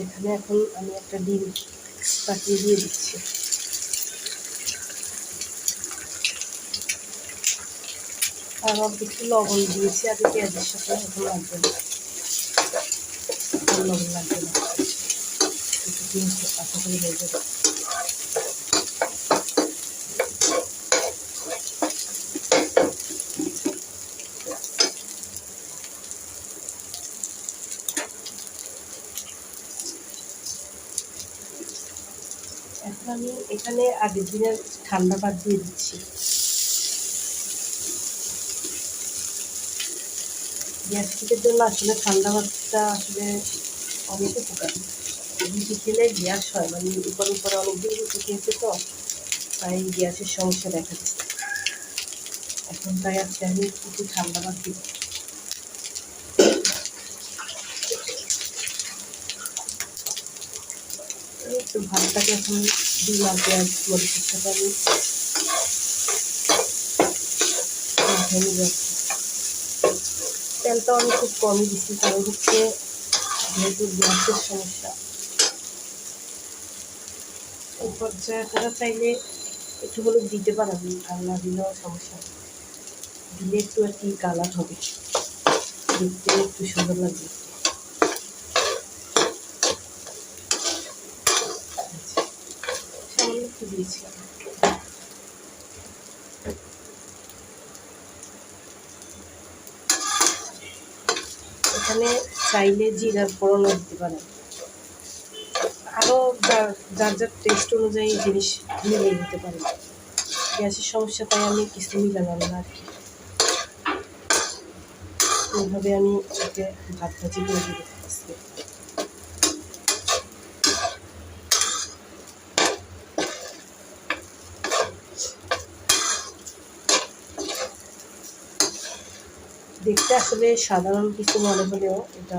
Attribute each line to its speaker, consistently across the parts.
Speaker 1: এখানে এখন আমি একটা ডিম পাঠিয়ে দিয়ে দিচ্ছি। আর অল্প একটু লবণ দিয়েছি, আগে পেঁয়াজের সাথে এখন লাগবে না। লবণ লাগবে না। একটু ডিম আশা করে আমি এখানে আগের দিনের ঠান্ডা ভাত দিয়ে দিচ্ছি। গ্যাস্ট্রিকের জন্য আসলে ঠান্ডা ভাতটা আসলে অনেক উপকারী। রুটি খেলে গ্যাস হয় মানে উপর উপরে অনেকদিন রুটি খেয়েছে তো, তাই গ্যাসের সমস্যা দেখা দিচ্ছে। এখন তাই আজকে আমি একটু ঠান্ডা ভাত দিব তো ভাতটাকে এখন ডিম আর পেঁয়াজ মরিচের সাথে আমি তেলটা আমি খুব কমই দিচ্ছি, কারণ হচ্ছে যেহেতু গ্যাসের সমস্যা। এই পর্যায়ে চাইলে একটু হলেও দিতে পারেন, আর না দিলেও সমস্যা দিলে একটু আর কি কালার হবে। দেখতে একটু সুন্দর লাগবে। সামান্য একটু দিয়েছি আমি। এখানে চাইলে জিরার ফোড়নও দিতে পারেন আরও যার যার টেস্ট অনুযায়ী জিনিস মিলিয়ে দিতে পারেন গ্যাসের সমস্যা, তাই আমি কিছু মিলালাম না আর কি। এইভাবে আমি এতে ভাত ভাজি করে দিয়ে দেখতে আসলে সাধারণ কিছু মনে হলেও এটা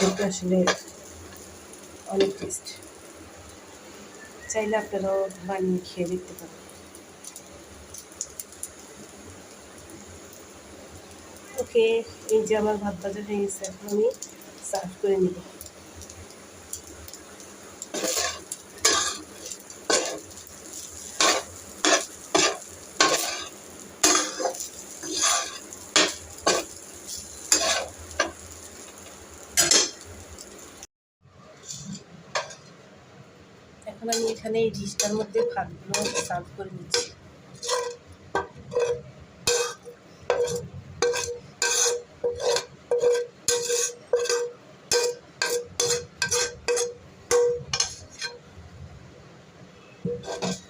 Speaker 1: দেখতে আসলে অনেক টেস্ট চাইলে আপনারাও বানিয়ে খেয়ে দেখতে পারেন। ওকে এই যে আমার ভাত ভাজা হয়ে গেছে, এখন আমি সার্ভ করে নিব। এখন আমি এখানে এই ডিশটার মধ্যে ভাতগুলো সার্ভ করে নিচ্ছি। বুঝতে